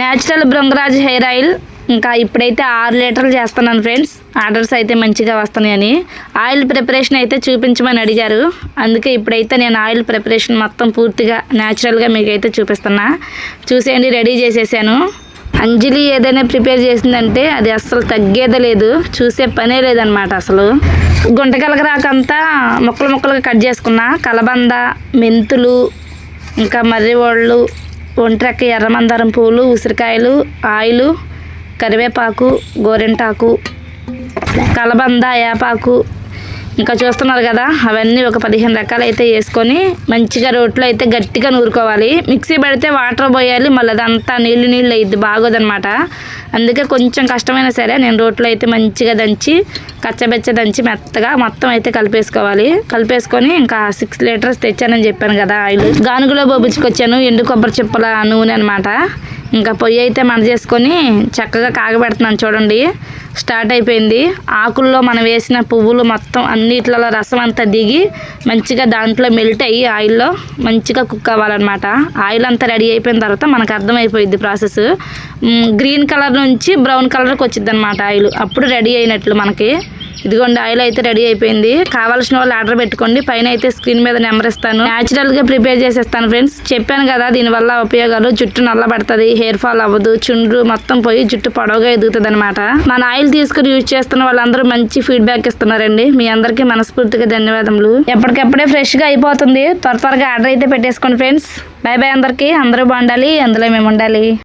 Natural bhringraj hair oil. ఇంకా ఇప్పుడైతే ఆరు లీటర్లు చేస్తున్నాను ఫ్రెండ్స్. ఆర్డర్స్ అయితే మంచిగా వస్తున్నాయని. ఆయిల్ ప్రిపరేషన్ అయితే చూపించమని అడిగారు. అందుకే ఇప్పుడైతే నేను ఆయిల్ ప్రిపరేషన్ మొత్తం పూర్తిగా న్యాచురల్గా మీకైతే చూపిస్తున్నా. చూసేయండి రెడీ చేసేసాను. అంజలి ఏదైనా ప్రిపేర్ చేసిందంటే అది అస్సలు తగ్గేదే లేదు. చూసే పనే లేదనమాట అసలు. గుంటకలకరాకంతా ముక్కలు ముక్కలుగా కట్ చేసుకున్నా. కలబంద మెంతులు ఇంకా మర్రి ఒళ్ళు ఒంట్రెక్క ఎర్రమందారం పూలు ఉసిరికాయలు ఆయిలు కరివేపాకు గోరింటాకు కలబంద యాపాకు. ఇంకా చూస్తున్నారు కదా అవన్నీ ఒక పదిహేను రకాలు అయితే వేసుకొని మంచిగా రోట్లో అయితే గట్టిగా నూరుకోవాలి. మిక్సీ పెడితే వాటర్ పోయాలి మళ్ళీ అదంతా నీళ్ళు నీళ్ళు అయింది బాగోదన్నమాట. అందుకే కొంచెం కష్టమైనా సరే నేను రోట్లో అయితే మంచిగా దంచి కచ్చబెచ్చ దంచి మెత్తగా మొత్తం అయితే కలిపేసుకోవాలి. కలిపేసుకొని ఇంకా సిక్స్ లీటర్స్ తెచ్చానని చెప్పాను కదా ఆయిల్. గానుగులో బొబ్బించుకొచ్చాను ఎండు కొబ్బరి చిప్పల నూనె అనమాట ఇంకా పొయ్యి అయితే మన చేసుకొని చక్కగా కాగబెడుతున్నాను చూడండి. స్టార్ట్ అయిపోయింది. ఆకుల్లో మనం వేసిన పువ్వులు మొత్తం అన్నిట్లలో రసం అంతా దిగి మంచిగా దాంట్లో మెల్ట్ అయ్యి ఆయిల్లో మంచిగా కుక్ అవ్వాలన్నమాట. ఆయిల్ అంతా రెడీ అయిపోయిన తర్వాత మనకు అర్థమైపోయింది ప్రాసెస్. గ్రీన్ కలర్ నుంచి బ్రౌన్ కలర్కి వచ్చింది అనమాట ఆయిల్. అప్పుడు రెడీ అయినట్లు మనకి. ఇదిగోండి ఆయిల్ అయితే రెడీ అయిపోయింది. కావాల్సిన వాళ్ళు ఆర్డర్ పెట్టుకోండి. పైన అయితే స్క్రీన్ మీద నెంబర్ ఇస్తాను. న్యాచురల్గా ప్రిపేర్ చేసేస్తాను ఫ్రెండ్స్. చెప్పాను కదా దీనివల్ల ఉపయోగాలు. జుట్టు నల్లబడుతుంది హెయిర్ ఫాల్ అవ్వదు చుండ్రు మొత్తం పోయి జుట్టు పొడవుగా ఎదుగుతుంది అనమాట మన ఆయిల్ తీసుకుని యూజ్ చేస్తున్న వాళ్ళందరూ మంచి ఫీడ్బ్యాక్ ఇస్తున్నారండి. మీ అందరికీ మనస్ఫూర్తిగా ధన్యవాదములు. ఎప్పటికప్పుడే ఫ్రెష్గా అయిపోతుంది. త్వర త్వరగా ఆర్డర్ అయితే పెట్టేసుకోండి ఫ్రెండ్స్. బై బాయ్ అందరికీ. అందరూ బాగుండాలి. అందులో మేము ఉండాలి.